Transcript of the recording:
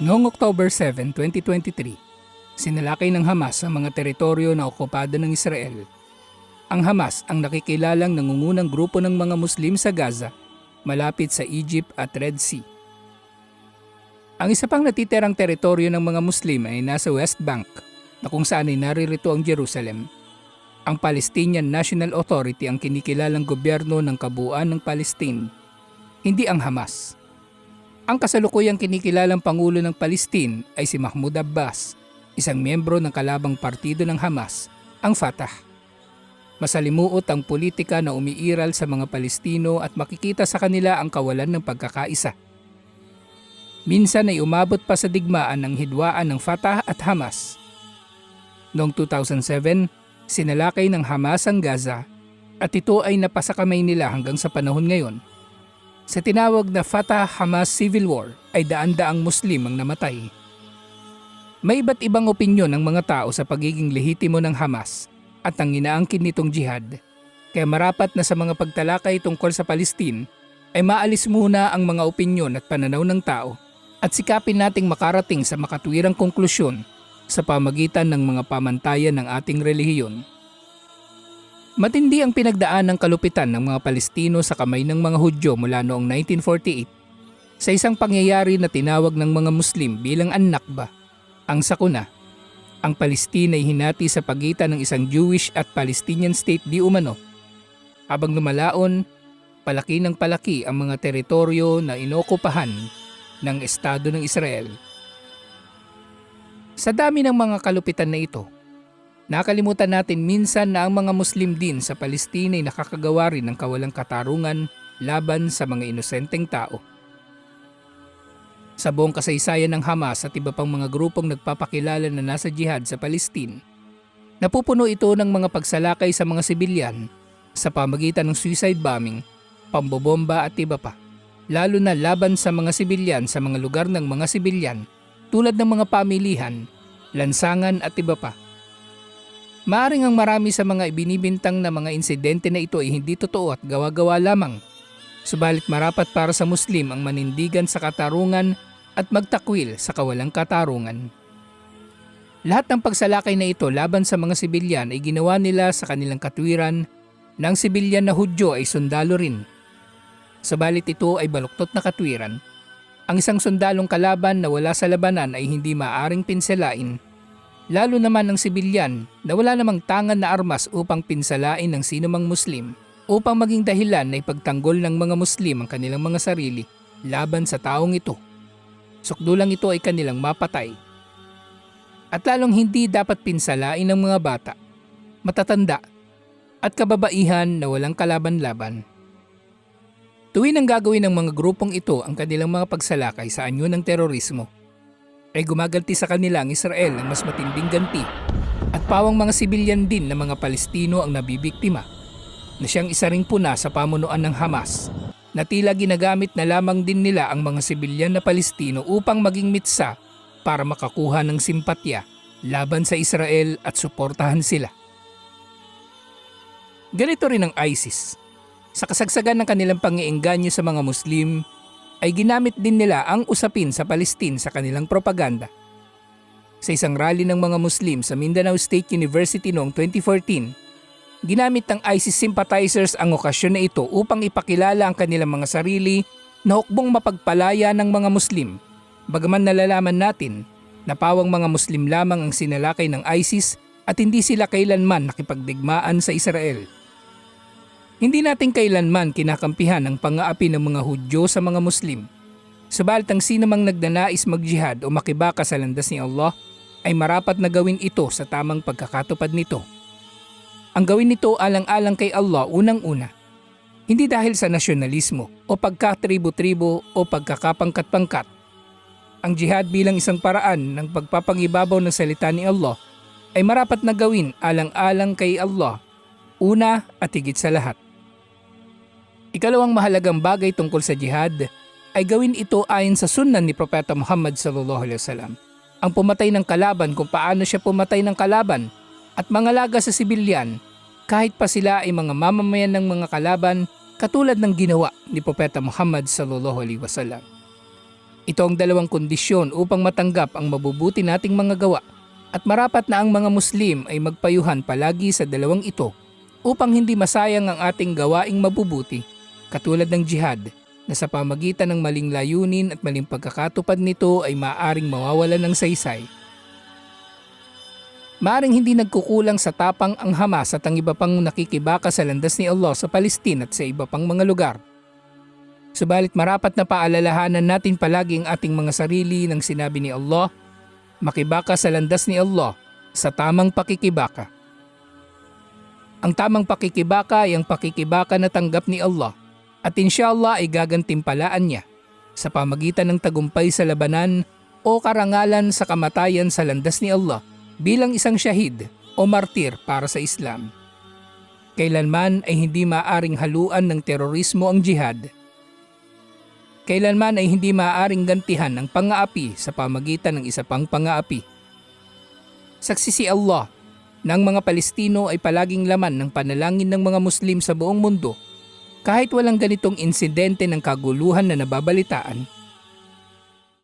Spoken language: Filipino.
Noong October 7, 2023, sinalakay ng Hamas ang mga teritoryo na okupado ng Israel. Ang Hamas ang nakikilalang nangungunang grupo ng mga Muslim sa Gaza, malapit sa Egypt at Red Sea. Ang isa pang natitirang teritoryo ng mga Muslim ay nasa West Bank, na kung saan ay naririto ang Jerusalem. Ang Palestinian National Authority ang kinikilalang gobyerno ng kabuuan ng Palestine, hindi ang Hamas. Ang kasalukuyang kinikilalang Pangulo ng Palestine ay si Mahmoud Abbas, isang miyembro ng kalabang partido ng Hamas, ang Fatah. Masalimuot ang politika na umiiral sa mga Palestino at makikita sa kanila ang kawalan ng pagkakaisa. Minsan ay umabot pa sa digmaan ng hidwaan ng Fatah at Hamas. Noong 2007, sinalakay ng Hamas ang Gaza at ito ay napasakamay nila hanggang sa panahon ngayon. Sa tinawag na Fatah-Hamas Civil War ay daan-daang Muslim ang namatay. May iba't ibang opinyon ng mga tao sa pagiging lehitimo ng Hamas at ang inaangkin nitong jihad. Kaya marapat na sa mga pagtalakay tungkol sa Palestine ay maalis muna ang mga opinyon at pananaw ng tao at sikapin nating makarating sa makatwirang konklusyon sa pamagitan ng mga pamantayan ng ating relihiyon. Matindi ang pinagdaan ng kalupitan ng mga Palestino sa kamay ng mga Hudyo mula noong 1948 sa isang pangyayari na tinawag ng mga Muslim bilang An-Nakba, ang sakuna. Ang Palestina ay hinati sa pagitan ng isang Jewish at Palestinian state di umano. Habang lumalaon, palaki ng palaki ang mga teritoryo na inokupahan ng Estado ng Israel. Sa dami ng mga kalupitan na ito, nakalimutan natin minsan na ang mga Muslim din sa Palestina ay nakakagawa rin ng kawalang katarungan laban sa mga inosenteng tao. Sa buong kasaysayan ng Hamas at iba pang mga grupong nagpapakilala na nasa jihad sa Palestine, napupuno ito ng mga pagsalakay sa mga sibilyan sa pamagitan ng suicide bombing, pambobomba at iba pa lalo na laban sa mga sibilyan sa mga lugar ng mga sibilyan tulad ng mga pamilihan, lansangan at iba pa. Maaring ang marami sa mga ibinibintang na mga insidente na ito ay hindi totoo at gawa-gawa lamang. Subalit marapat para sa Muslim ang manindigan sa katarungan at magtakwil sa kawalang katarungan. Lahat ng pagsalakay na ito laban sa mga sibilyan ay ginawa nila sa kanilang katwiran na ang sibilyan na Hudyo ay sundalo rin Sabalit ito ay baluktot na katwiran. Ang isang sundalong kalaban na wala sa labanan ay hindi maaring pinsalain. Lalo naman ang sibilyan na wala namang tangan na armas upang pinsalain ng sinumang Muslim upang maging dahilan na ipagtanggol ng mga Muslim ang kanilang mga sarili laban sa taong ito. Sukdulang ito ay kanilang mapatay. At lalong hindi dapat pinsalain ng mga bata, matatanda, at kababaihan na walang kalaban-laban. Tuwin ang gagawin ng mga grupong ito ang kanilang mga pagsalakay sa anyo ng terorismo, ay gumaganti sa kanila ang Israel ng mas matinding ganti at pawang mga sibilyan din ng mga Palestino ang nabibiktima na siyang isa ring puna sa pamunuan ng Hamas na tila ginagamit na lamang din nila ang mga sibilyan na Palestino upang maging mitsa para makakuha ng simpatya laban sa Israel at suportahan sila. Ganito rin ang ISIS sa kasagsagan ng kanilang pangiengganyo sa mga Muslim, ay ginamit din nila ang usapin sa Palestine sa kanilang propaganda. Sa isang rally ng mga Muslim sa Mindanao State University noong 2014, ginamit ng ISIS sympathizers ang okasyon na ito upang ipakilala ang kanilang mga sarili na hukbong mapagpalaya ng mga Muslim. Bagaman nalalaman natin na pawang mga Muslim lamang ang sinalakay ng ISIS at hindi sila kailanman nakipagdigmaan sa Israel. Hindi natin kailanman kinakampihan ang pang-aapi ng mga Hudyo sa mga Muslim. Subalit ang sino mang nagdanais magjihad o makibaka sa landas ni Allah ay marapat na gawin ito sa tamang pagkakatupad nito. Ang gawin nito alang-alang kay Allah unang-una. Hindi dahil sa nasyonalismo o pagkatribo-tribo o pagkakapangkat-pangkat. Ang jihad bilang isang paraan ng pagpapangibabaw ng salita ni Allah ay marapat na gawin alang-alang kay Allah, una at higit sa lahat. Ikalawang mahalagang bagay tungkol sa jihad ay gawin ito ayon sa sunnan ni Propeta Muhammad sallallahu alaihi wasallam. Ang pumatay ng kalaban kung paano siya pumatay ng kalaban at mga laga sa sibilyan kahit pa sila ay mga mamamayan ng mga kalaban katulad ng ginawa ni Propeta Muhammad sallallahu alaihi wasallam. Ito ang dalawang kondisyon upang matanggap ang mabubuti nating mga gawa at marapat na ang mga Muslim ay magpayuhan palagi sa dalawang ito upang hindi masayang ang ating gawaing mabubuti katulad ng jihad na sa pamagitan ng maling layunin at maling pagkakatupad nito ay maaring mawawalan ng saysay. Maaring hindi nagkukulang sa tapang ang Hamas at ang iba pang nakikibaka sa landas ni Allah sa Palestine at sa iba pang mga lugar. Subalit marapat na paalalahanan natin palagi ang ating mga sarili ng sinabi ni Allah, makibaka sa landas ni Allah sa tamang pakikibaka. Ang tamang pakikibaka ay ang pakikibaka na tanggap ni Allah at inshallah ay gagantimpalaan niya sa pamagitan ng tagumpay sa labanan o karangalan sa kamatayan sa landas ni Allah bilang isang syahid o martir para sa Islam. Kailanman ay hindi maaring haluan ng terorismo ang jihad. Kailanman ay hindi maaring gantihan ng pangaapi sa pamagitan ng isa pang pangaapi. Saksi si Allah na ang mga Palestino ay palaging laman ng panalangin ng mga Muslim sa buong mundo kahit walang ganitong insidente ng kaguluhan na nababalitaan